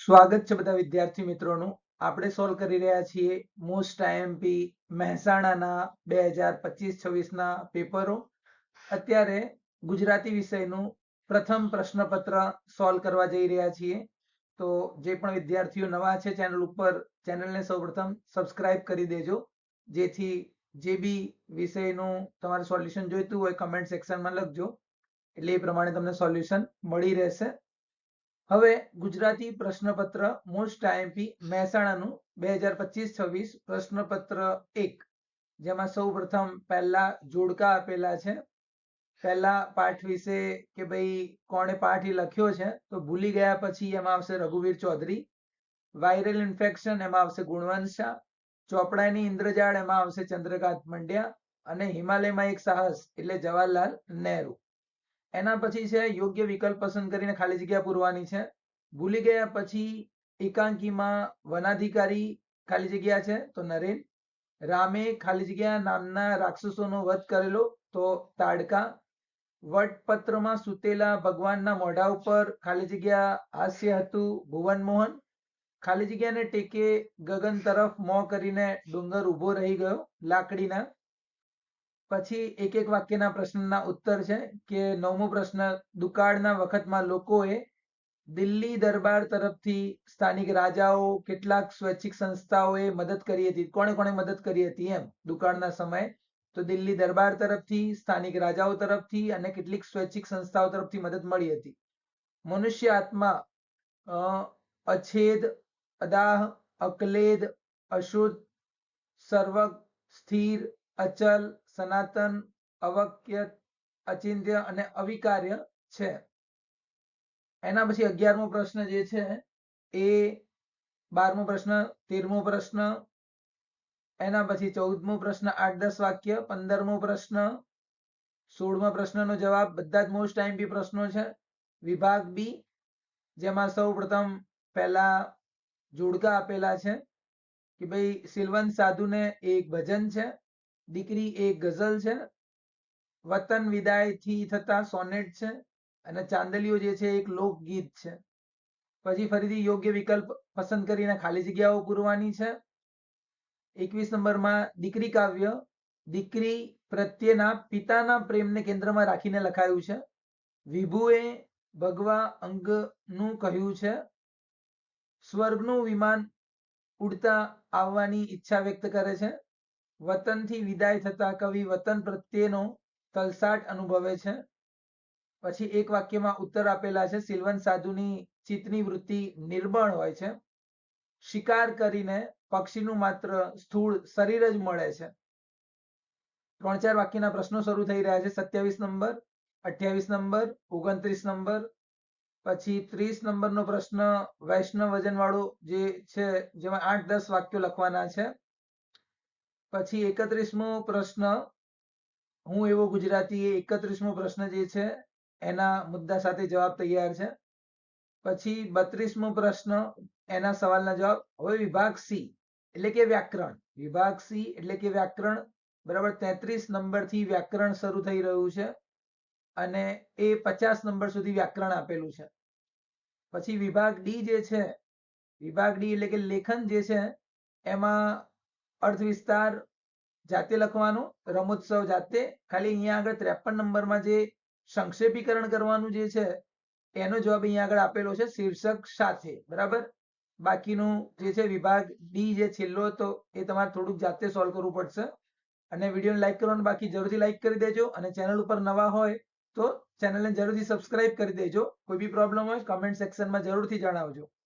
સ્વાગત છે બધા વિદ્યાર્થી મિત્રોનું. આપણે સોલ્વ કરી રહ્યા છીએ મોસ્ટ આઈએમપી મહેસાણાના બે હજાર પચીસ છવ્વીસના પેપરો. અત્યારે ગુજરાતી વિષયનું પ્રથમ પ્રશ્નપત્ર સોલ્વ કરવા જઈ રહ્યા છીએ. તો જે પણ વિદ્યાર્થીઓ નવા છે ચેનલ ઉપર ચેનલને સૌપ્રથમ સબસ્ક્રાઇબ કરી દેજો. જેથી જે બી વિષયનું તમારે સોલ્યુશન જોઈતું હોય કમેન્ટ સેક્શનમાં લખજો. એટલે એ પ્રમાણે તમને સોલ્યુશન મળી રહેશે. હવે ગુજરાતી પ્રશ્નપત્ર મોસ્ટ આઈએમપી મહેસાણાનું બે હજાર પચીસ છવ્વીસ પ્રશ્નપત્ર એક. જેમાં સૌ પ્રથમ પહેલા જોડકા આપેલા છે. પહેલા પાઠ વિશે કે ભાઈ કોણે પાઠ એ લખ્યો છે તો ભૂલી ગયા પછી એમાં આવશે રઘુવીર ચૌધરી. વાયરલ ઇન્ફેક્શન એમાં આવશે ગુણવંત શાહ. ચોપડાની ઇન્દ્રજાળ એમાં આવશે ચંદ્રકાંત મંડ્યા અને હિમાલયમાં એક સાહસ એટલે જવાહરલાલ નહેરુ. એના પછી છે, યોગ્ય વિકલ્પ પસંદ કરીને ખાલી જગ્યા પૂરવાની છે. ભૂલી ગયા પછી એકાંકીમાં વનાધિકારી ખાલી જગ્યા છે, તો નરેન. રામે ખાલી જગ્યા નામના રાક્ષસોનો વધ કરેલો, તો તાડકા. વટપત્રમાં સૂતેલા ભગવાનના મોઢા ઉપર ખાલી જગ્યા હાસ્ય હતું, ભુવન મોહન. ખાલી જગ્યાને ટેકે ગગન તરફ મોં કરીને ડુંગર ઊભો રહી ગયો, લાકડીના. પછી એક એક વાક્યના પ્રશ્નના ઉત્તર છે કે નવમો પ્રશ્ન, દુકાળના વખતમાં લોકોએ દિલ્હી દરબાર તરફથી સ્થાનિક રાજાઓ, કેટલાક સ્વૈચ્છિક સંસ્થાઓએ મદદ કરી હતી. કોણે કોણે મદદ કરી હતી એમ? દુકાળના સમયે તો દિલ્હી દરબાર તરફથી, સ્થાનિક રાજાઓ તરફથી અને કેટલીક સ્વૈચ્છિક સંસ્થાઓ તરફથી મદદ મળી હતી. મનુષ્ય આત્મા અછેદ, અદાહ, અકલેદ, અશુદ્ધ સર્વક સ્થિર અચલ, સનાતન, અવક્ય, અચિંત્ય અને અવિકાર્ય છે. એના પછી અગિયારમો પ્રશ્ન જે છે એ બારમો પ્રશ્ન, તેરમો પ્રશ્ન, એના પછી ચૌદમો પ્રશ્ન, આઠ, દસ વાક્ય, પંદરમો પ્રશ્ન, સોળમો પ્રશ્નનો જવાબ, બધા જ મોસ્ટ આઈમ્પી પ્રશ્નો છે. વિભાગ બી જેમાં સૌ પ્રથમ પહેલા જોડકા આપેલા છે કે ભાઈ સિલવંત સાધુને એક ભજન છે. દીકરી એ ગઝલ છે, વતન વિદાયથી થતા સોનેટ છે અને ચાંદલીઓ જે છે એક લોકગીત છે. પછી ફરીથી યોગ્ય વિકલ્પ પસંદ કરીને ખાલી જગ્યાઓ પૂરવાની છે. એકવીસ નંબરમાં દીકરી કાવ્ય, દીકરી પ્રત્યેના પિતાના પ્રેમને કેન્દ્રમાં રાખીને લખાયું છે. વિભુએ ભગવા અંગનું કહ્યું છે, સ્વર્ગનું વિમાન ઉડતા આવવાની ઈચ્છા વ્યક્ત કરે છે. વતનથી વિદાય થતા કવિ વતન પ્રત્યેનો તલસાટ અનુભવે છે. પછી એક વાક્યમાં ઉત્તર આપેલા છે, સિલવન સાધુની ચિત્તની વૃત્તિ નિર્બળ હોય છે. શિકાર કરીને પક્ષીનું માત્ર સ્થૂળ શરીર જ મળે છે. ત્રણ ચાર વાક્યના પ્રશ્નો શરૂ થઈ રહ્યા છે. સત્યાવીસ નંબર, અઠ્યાવીસ નંબર, ઓગણત્રીસ નંબર, પછી ત્રીસ નંબરનો પ્રશ્ન વૈષ્ણવ વજન વાળો જે છે, જેમાં આઠ દસ વાક્યો લખવાના છે. પછી એકત્રીસમો પ્રશ્ન, હું એવો ગુજરાતી એકત્રીસમો પ્રશ્ન જે છે એના મુદ્દા સાથે જવાબ તૈયાર છે. પછી બત્રીસમો પ્રશ્ન, એના સવાલના જવાબ, હવે વિભાગ સી, એટલે કે વ્યાકરણ. વિભાગ સી એટલે કે વ્યાકરણ, બરાબર તેત્રીસ નંબરથી વ્યાકરણ શરૂ થઈ રહ્યું છે અને એ પચાસ નંબર સુધી વ્યાકરણ આપેલું છે. પછી વિભાગ ડી જે છે, વિભાગ ડી એટલે કે લેખન જે છે, એમાં અર્થ વિસ્તાર જાતે લખવાનું, રમોત્સવ જાતે, ખાલી અહીંયા આગળ ત્રેપન નંબરમાં જે સંક્ષેપીકરણ કરવાનું જે છે, એનો જવાબ અહીંયા આગળ આપેલો છે શીર્ષક સાથે, બરાબર? બાકીનું જે છે વિભાગ ડી જે છેલ્લો હતો, એ તમારે થોડુંક જાતે સોલ્વ કરવું પડશે. અને વિડીયોને લાઈક કરવાનું બાકી જરૂરથી લાઈક કરી દેજો. અને ચેનલ ઉપર નવા હોય તો ચેનલને જરૂરથી સબસ્ક્રાઇબ કરી દેજો. કોઈ બી પ્રોબ્લેમ હોય કમેન્ટ સેક્શનમાં જરૂરથી જણાવજો.